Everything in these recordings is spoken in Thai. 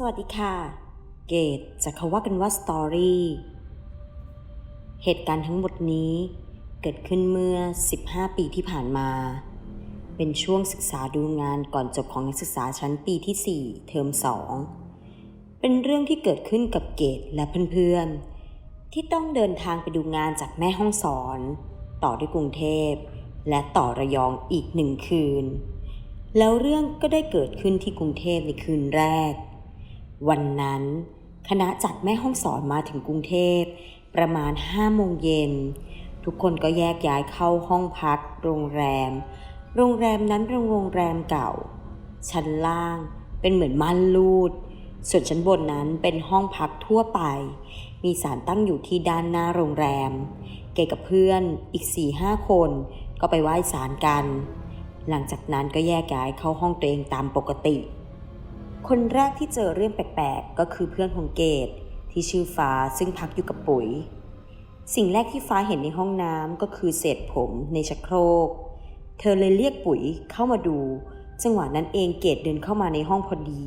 สวัสดีค่ะ เกตจากเขาว่ากันว่าสตอรี่เหตุการณ์ทั้งหมดนี้เกิดขึ้นเมื่อ 15 ปีที่ผ่านมา เป็นช่วงศึกษาดูงานก่อนจบของนักศึกษาชั้นปีที่ 4 เทอม 2 เป็นเรื่องที่เกิดขึ้นกับเกตและเพื่อนๆ ที่ต้องเดินทางไปดูงานจากแม่ห้องสอน ต่อด้วยกรุงเทพ และต่อระยองอีกหนึ่งคืน แล้วเรื่องก็ได้เกิดขึ้นที่กรุงเทพในคืนแรก วันนั้น คณะจากแม่ห้องสอนมาถึงกรุงเทพ ประมาณห้าโมงเย็น ทุกคนก็แยกย้ายเข้าห้องพัก โรงแรม โรงแรมนั้นเป็นโรงแรมเก่า ชั้นล่างเป็นเหมือนม่านรูด ส่วนชั้นบนนั้นเป็นห้องพักทั่วไป มีสารตั้งอยู่ที่ด้านหน้าโรงแรม เกกับเพื่อนอีกสี่ห้าคนก็ไปไหว้ศาลกัน หลังจากนั้นก็แยกย้ายเข้าห้องตัวเองตามปกติ คนแรกที่เจอเรื่องแปลกๆ ก็คือเพื่อนของเกดที่ชื่อฟ้าซึ่งพักอยู่กับปุ๋ย สิ่งแรกที่ฟ้าเห็นในห้องน้ำก็คือเศษผมในชักโครก เธอเลยเรียกปุ๋ยเข้ามาดู จังหวะนั้นเองเกดเดินเข้ามาในห้องพอดี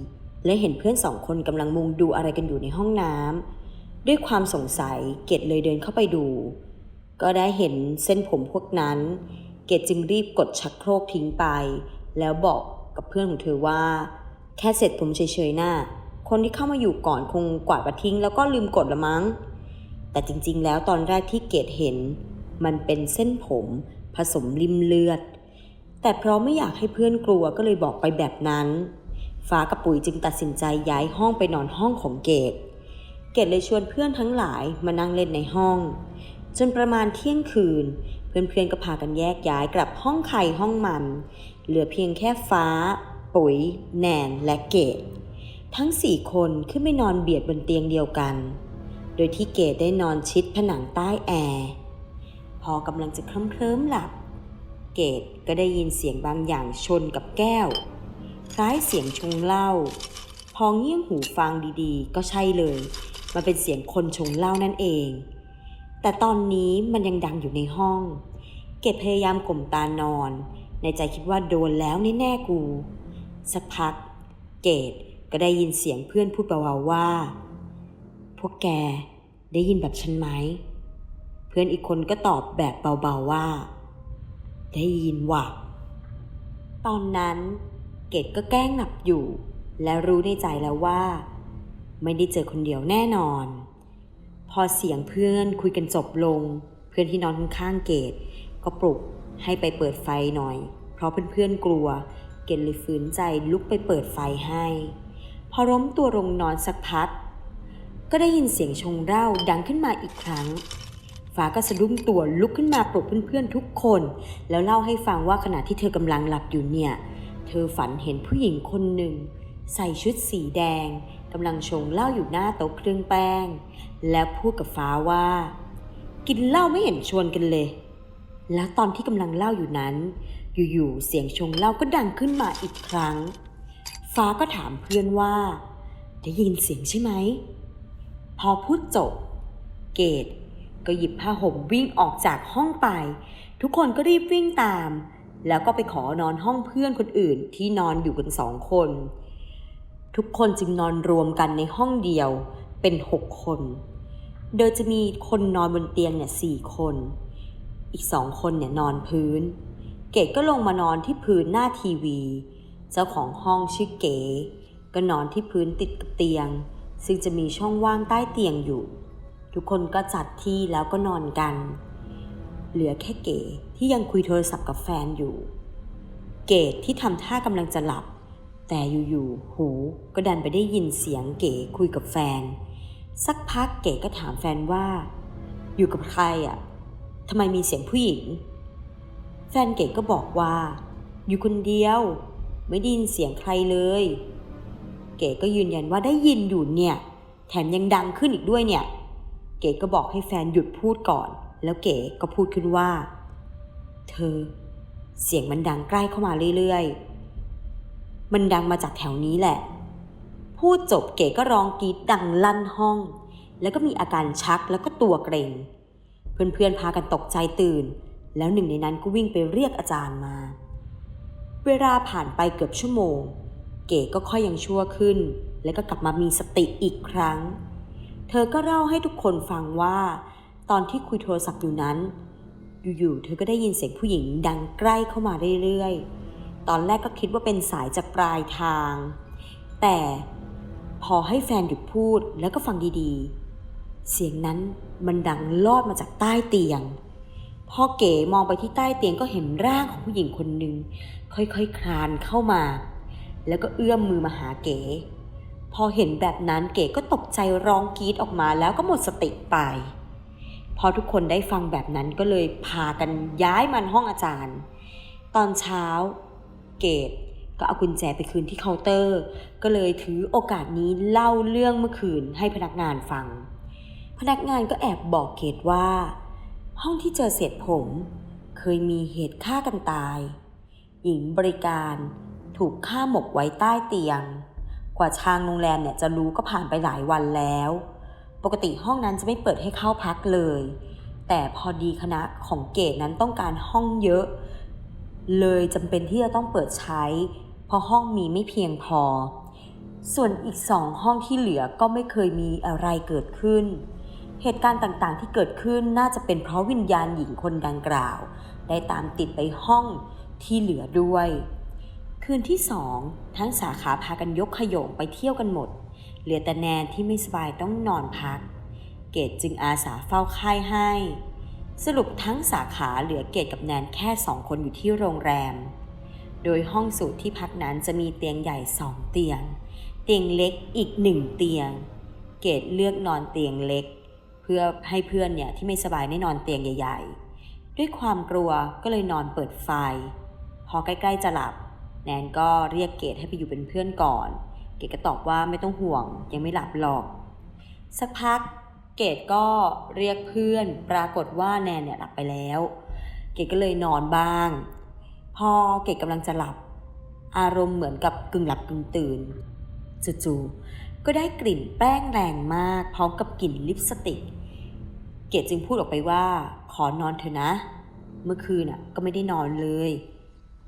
และเห็นเพื่อนสองคนกำลังมุงดูอะไรกันอยู่ในห้องน้ำด้วยความสงสัยเกดเลยเดินเข้าไปดู ก็ได้เห็นเส้นผมพวกนั้น เกดจึงรีบกดชักโครกทิ้งไป แล้วบอกกับเพื่อนของเธอว่า แค่เสร็จผมเฉยๆหน้า คนที่เข้ามาอยู่ก่อนคงกวาดมาทิ้ง แล้วก็ลืมกดละมั้ง แต่จริงๆ แล้วตอนแรกที่เกดเห็น มันเป็นเส้นผมผสมริมเลือด แต่เพราะไม่อยากให้เพื่อนกลัวก็เลยบอกไปแบบนั้น ฟ้ากับปุ๋ยจึงตัดสินใจย้ายห้องไปนอนห้องของเกดเกดเลยชวนเพื่อนทั้งหลายมานั่งเล่นในห้อง จนประมาณเที่ยงคืน เพื่อนๆก็พากันแยกย้ายกลับห้องใครห้องมัน เหลือเพียงแค่ฟ้า ปุ๋ย แนน และเกดทั้งสี่คนขึ้นไปนอนเบียดบนเตียงเดียวกัน โดยที่เกดได้นอนชิดผนังใต้แอร์พอกำลังจะเคลิ้มเคลิ้มๆหลับ เกดก็ได้ยินเสียงบางอย่างชนกับแก้ว คล้ายเสียงชงเหล้า พอเงี่ยงหูฟังดีๆ ก็ใช่เลย มันเป็นเสียงคนชงเหล้านั่นเอง แต่ตอนนี้มันยังดังอยู่ในห้อง เกดพยายามกล่มตานอน ในใจคิดว่าโดนแล้วแน่ๆกู สักพัก เกดก็ได้ยินเสียงเพื่อนพูดเบาๆว่า พวกแกได้ยินแบบฉันไหม เพื่อนอีกคนก็ตอบแบบเบาๆว่า ได้ยินว่ะ ตอนนั้นเกดก็แกล้งหลับอยู่ และรู้ในใจแล้วว่า ไม่ได้เจอคนเดียวแน่นอน พอเสียงเพื่อนคุยกันจบลง เพื่อนที่นอนข้างๆเกดก็ปลุกให้ไปเปิดไฟหน่อย เพราะเพื่อนๆกลัว เกดเลยฝืนใจลุกไปเปิดไฟให้ พอล้มตัวลงนอนสักพัก ก็ได้ยินเสียงชงเหล้าดังขึ้นมาอีกครั้ง ฟ้าก็สะดุ้งตัวลุกขึ้นมาปลุกเพื่อนๆทุกคน แล้วเล่าให้ฟังว่าขณะที่เธอกำลังหลับอยู่เนี่ย เธอฝันเห็นผู้หญิงคนหนึ่ง ใส่ชุดสีแดงกำลังชงเหล้าอยู่หน้าโต๊ะเครื่องแป้ง แล้วพูดกับฟ้าว่า กินเหล้าไม่เห็นชวนกันเลย แล้วตอนที่กำลังเล่าอยู่นั้น อยู่ๆเสียงชงเหล้าก็ดังขึ้นมาอีกครั้ง ฟ้าก็ถามเพื่อนว่า ได้ยินเสียงใช่ไหม พอพูดจบ เกดก็หยิบผ้าห่มวิ่งออกจากห้องไป ทุกคนก็รีบวิ่งตาม แล้วก็ไปขอนอนห้องเพื่อนคนอื่นที่นอนอยู่กันสองคน ทุกคนจึงนอนรวมกันในห้องเดียวเป็นหกคน โดยจะมีคนนอนบนเตียงเนี่ยสี่คน อีกสองคนเนี่ยนอนพื้น เกดก็ลงมานอนที่พื้นหน้าทีวี เจ้าของห้องชื่อเก๋ ก็นอนที่พื้นติดกับเตียง ซึ่งจะมีช่องว่างใต้เตียงอยู่ ทุกคนก็จัดที่แล้วก็นอนกัน เหลือแค่เก๋ที่ยังคุยโทรศัพท์กับแฟนอยู่ เกดที่ทำท่ากำลังจะหลับ แต่อยู่ๆหูก็ดันไปได้ยินเสียงเก๋คุยกับแฟน สักพักเก๋ก็ถามแฟนว่า อยู่กับใครอะทำไมมีเสียงผู้หญิง แฟนเก๋ก็บอกว่า อยู่คนเดียว ไม่ได้ยินเสียงใครเลย เก๋ก็ยืนยันว่าได้ยินอยู่เนี่ย แถมยังดังขึ้นอีกด้วยเนี่ย เก๋ก็บอกให้แฟนหยุดพูดก่อน แล้วเก๋ก็พูดขึ้นว่า เธอ เสียงมันดังใกล้เข้ามาเรื่อยๆ มันดังมาจากแถวนี้แหละ พูดจบเก๋ก็ร้องกรีดดังลั่นห้อง แล้วก็มีอาการชักแล้วก็ตัวเกร็งเพื่อนๆพากันตกใจตื่น แล้วหนึ่งในนั้นก็วิ่งไปเรียกอาจารย์มา เวลาผ่านไปเกือบชั่วโมง เก๋ก็ค่อยยังชั่วขึ้น แล้วก็กลับมามีสติอีกครั้ง เธอก็เล่าให้ทุกคนฟังว่า ตอนที่คุยโทรศัพท์อยู่นั้น อยู่ๆ เธอก็ได้ยินเสียงผู้หญิงดังใกล้เข้ามาเรื่อยๆ ตอนแรกก็คิดว่าเป็นสายจากปลายทาง แต่พอให้แฟนหยุดพูดแล้วก็ฟังดีๆ เสียงนั้นมันดังลอดมาจากใต้เตียง พอเก๋มองไปที่ใต้เตียงก็เห็นร่างของผู้หญิงคนหนึ่งค่อยๆคคลานเข้ามา แล้วก็เอื้อมมือมาหาเก๋ พอเห็นแบบนั้นเก๋ก็ตกใจร้องกรีดออกมาแล้วก็หมดสติไป พอทุกคนได้ฟังแบบนั้นก็เลยพากันย้ายมันห้องอาจารย์ ตอนเช้า เกดก็เอากุญแจไปคืนที่เคาน์เตอร์ ก็เลยถือโอกาสนี้เล่าเรื่องเมื่อคืนให้พนักงานฟัง พนักงานก็แอบบอกเกดว่า ห้องที่เจอเศษผม เคยมีเหตุฆ่ากันตาย หญิงบริการถูกฆ่าหมกไว้ใต้เตียง กว่าทางโรงแรมเนี่ยจะรู้ก็ผ่านไปหลายวันแล้ว ปกติห้องนั้นจะไม่เปิดให้เข้าพักเลย แต่พอดีคณะของเกดนั้นต้องการห้องเยอะ เลยจำเป็นที่จะต้องเปิดใช้ เพราะห้องมีไม่เพียงพอ ส่วนอีกสองห้องที่เหลือก็ไม่เคยมีอะไรเกิดขึ้น เหตุการณ์ต่างๆ ที่เกิดขึ้นน่าจะเป็นเพราะวิญญาณหญิงคนดังกล่าว ได้ตามติดไปห้องที่เหลือด้วย คืนที่สองทั้งสาขาพากันยกขยงไปเที่ยวกันหมด เหลือแต่แนนที่ไม่สบายต้องนอนพัก เกดจึงอาสาเฝ้าไข้ให้ สรุปทั้งสาขาเหลือเกดกับแนนแค่สองคนอยู่ที่โรงแรม โดยห้องสูตรที่พักนั้นจะมีเตียงใหญ่สองเตียง เตียงเล็กอีกหนึ่งเตียง เกดเลือกนอนเตียงเล็ก พื่อให้เพื่อนเนี่ยที่ไม่สบายได้นอนเตียงใหญ่ ๆ ด้วยความกลัวก็เลยนอนเปิดไฟ พอใกล้ๆจะหลับ แนนก็เรียกเกดให้ไปอยู่เป็นเพื่อนก่อน เกดก็ตอบว่าไม่ต้องห่วงยังไม่หลับหรอก สักพักเกดก็เรียกเพื่อนปรากฏว่าแนนเนี่ยหลับไปแล้ว เกดก็เลยนอนบ้าง พอเกดกำลังจะหลับ อารมณ์เหมือนกับกึ่งหลับกึ่งตื่นจู่ๆก็ได้กลิ่นแป้งแรงมากพร้อมกับกลิ่นลิปสติก เกดจึงพูดออกไปว่า ขอนอนเถอะนะ เมื่อคืนอะก็ไม่ได้นอนเลย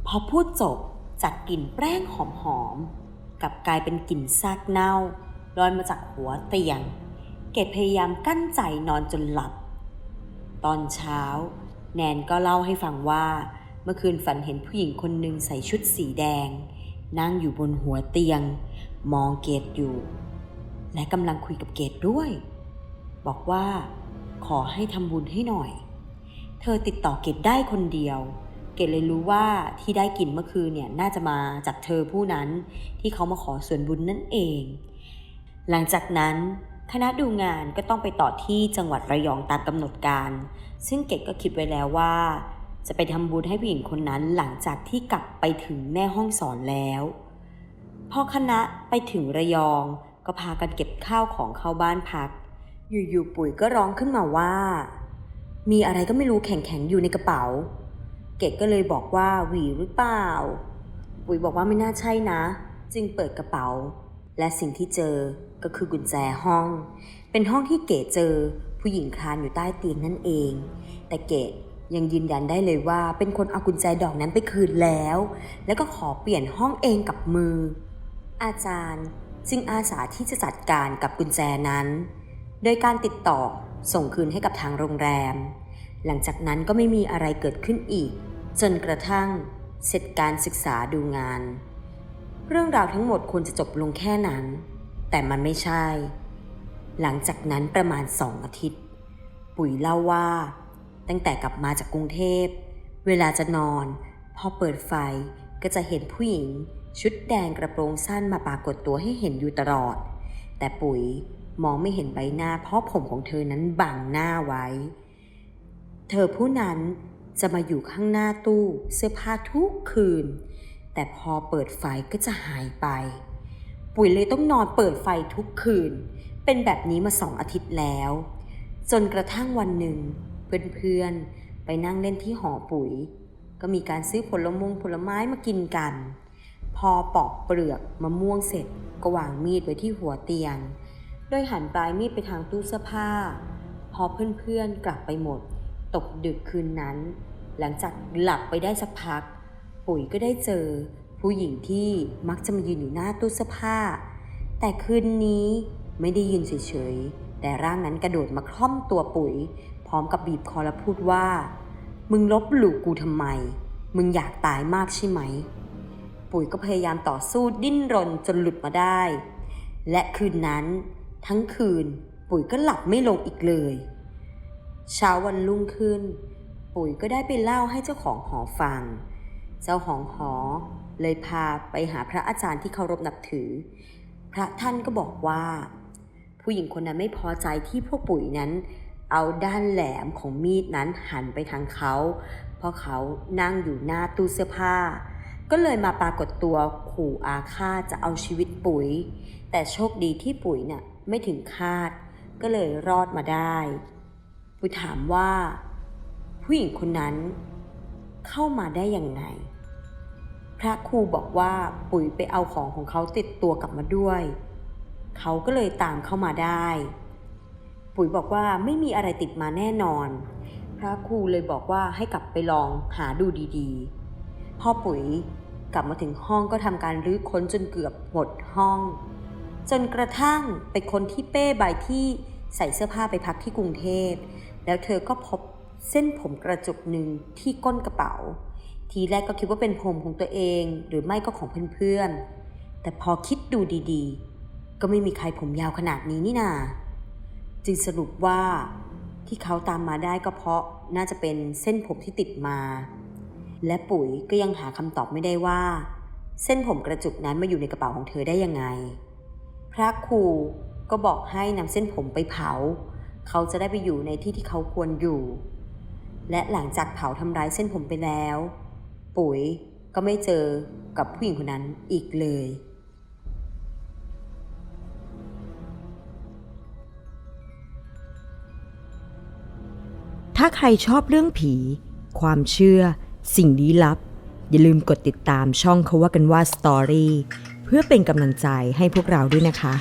พอพูดจบจากกลิ่นแป้งหอมๆกับกลายเป็นกลิ่นซากเน่าลอยมาจากหัวเตียง เกดพยายามกั้นใจนอนจนหลับ ตอนเช้า แนนก็เล่าให้ฟังว่า เมื่อคืนฝันเห็นผู้หญิงคนหนึ่งใส่ชุดสีแดง นั่งอยู่บนหัวเตียง มองเกดอยู่ และกำลังคุยกับเกดด้วย บอกว่า ขอให้ทำบุญให้หน่อย เธอติดต่อเกดได้คนเดียว เกดเลยรู้ว่าที่ได้กลิ่นเมื่อคืนเนี่ยน่าจะมาจากเธอผู้นั้นที่เขามาขอส่วนบุญนั่นเอง หลังจากนั้นคณะดูงานก็ต้องไปต่อที่จังหวัดระยองตามกำหนดการ ซึ่งเกดก็คิดไว้แล้วว่า จะไปทำบุญให้ผู้หญิงคนนั้นหลังจากที่กลับไปถึงแม่ห้องสอนแล้วพอคณะไปถึงระยองก็พากันเก็บข้าวของเข้าบ้านพัก อยู่ๆปุ๋ยก็ร้องขึ้นมาว่า มีอะไรก็ไม่รู้แข็งๆอยู่ในกระเป๋า เกดก็เลยบอกว่าหวีหรือเปล่า ปุ๋ยบอกว่าไม่น่าใช่นะ จึงเปิดกระเป๋า และสิ่งที่เจอก็คือกุญแจห้อง เป็นห้องที่เกดเจอ ผู้หญิงคลานอยู่ใต้เตียงนั่นเอง แต่เกดยังยืนยันได้เลยว่าเป็นคนเอากุญแจดอกนั้นไปคืนแล้ว แล้วก็ขอเปลี่ยนห้องเองกับมือ อาจารย์จึงอาสาที่จะจัดการกับกุญแจนั้น โดยการติดต่อส่งคืนให้กับทางโรงแรม หลังจากนั้นก็ไม่มีอะไรเกิดขึ้นอีก จนกระทั่งเสร็จการศึกษาดูงาน เรื่องราวทั้งหมดควรจะจบลงแค่นั้น แต่มันไม่ใช่ หลังจากนั้นประมาณสองอาทิตย์ ปุ๋ยเล่าว่า ตั้งแต่กลับมาจากกรุงเทพ เวลาจะนอน พอเปิดไฟก็จะเห็นผู้หญิง ชุดแดงกระโปรงสั้นมาปรากฏตัวให้เห็นอยู่ตลอด แต่ปุ๋ย มองไม่เห็นใบหน้าเพราะผมของเธอนั้นบังหน้าไว้ เธอผู้นั้นจะมาอยู่ข้างหน้าตู้เสื้อผ้าทุกคืน แต่พอเปิดไฟก็จะหายไป ปุ๋ยเลยต้องนอนเปิดไฟทุกคืน เป็นแบบนี้มาสองอาทิตย์แล้ว จนกระทั่งวันหนึ่ง เพื่อนๆ ไปนั่งเล่นที่หอปุ๋ย ก็มีการซื้อผลมงผลไม้มากินกัน พอปอกเปลือกมะม่วงเสร็จก็วางมีดไว้ที่หัวเตียง ดยหันปลายมีดไปทางตู้เสื้อผ้า พอเพื่อนๆกลับไปหมด ตกดึกคืนนั้น หลังจากหลับไปได้สักพัก ปุ๋ยก็ได้เจอ ผู้หญิงที่มักจะมายืนอยู่หน้าตู้เสื้อผ้า แต่คืนนี้ไม่ได้ยืนเฉยๆ แต่ร่างนั้นกระโดดมาคล่อมตัวปุ๋ย พร้อมกับบีบคอและพูดว่า มึงลบหลู่กูทำไม มึงอยากตายมากใช่ไหม ปุ๋ยก็พยายามต่อสู้ดิ้นรนจนหลุดมาได้ และคืนนั้น ทั้งคืนปุ๋ยก็หลับไม่ลงอีกเลย เช้าวันรุ่งขึ้น ปุ๋ยก็ได้ไปเล่าให้เจ้าของหอฟัง เจ้าของหอเลยพาไปหาพระอาจารย์ที่เคารพนับถือ พระท่านก็บอกว่า ผู้หญิงคนนั้นไม่พอใจที่พวกปุ๋ยนั้น เอาด้านแหลมของมีดนั้นหันไปทางเขา เพราะเขานั่งอยู่หน้าตู้เสื้อผ้า ก็เลยมาปรากฏตัวขู่อาฆาตจะเอาชีวิตปุ๋ย แต่โชคดีที่ปุ๋ยเน่ะ ไม่ถึงคาด ก็เลยรอดมาได้ปุ๋ยถามว่า ผู้หญิงคนนั้นเข้ามาได้อยังไงพระครูบอกว่าปุ๋ยไปเอาของของเขาติดตัวกลับมาด้วย เขาก็เลยตามเข้ามาได้ ปุ๋ยบอกว่าไม่มีอะไรติดมาแน่นอน พระครูเลยบอกว่าให้กลับไปลองหาดูดีๆ พ่อปุ๋ยกลับมาถึงห้องก็ทำการรื้อค้นจนเกือบหมดห้อง จนกระทั่งไปคนที่เป้ใบที่ใส่เสื้อผ้าไปพักที่กรุงเทพ แล้วเธอก็พบเส้นผมกระจุกหนึ่งที่ก้นกระเป๋า ทีแรกก็คิดว่าเป็นผมของตัวเอง หรือไม่ก็ของเพื่อนๆ แต่พอคิดดูดีๆ ก็ไม่มีใครผมยาวขนาดนี้นี่นา จึงสรุปว่าที่เขาตามมาได้ก็เพราะน่าจะเป็นเส้นผมที่ติดมา และปุ๋ยก็ยังหาคำตอบไม่ได้ว่า เส้นผมกระจุกนั้นมาอยู่ในกระเป๋าของเธอได้ยังไง พระครูก็บอกให้นำเส้นผมไปเผา เขาจะได้ไปอยู่ในที่ที่เขาควรอยู่ และหลังจากเผาทำร้ายเส้นผมไปแล้ว ปุ๋ยก็ไม่เจอกับผู้หญิงคนนั้นอีกเลย ถ้าใครชอบเรื่องผี ความเชื่อ สิ่งลี้ลับ อย่าลืมกดติดตามช่องเขาว่ากันว่าสตอรี่ พื่อเป็นกำลังใจให้พวกเราด้วยนะคะ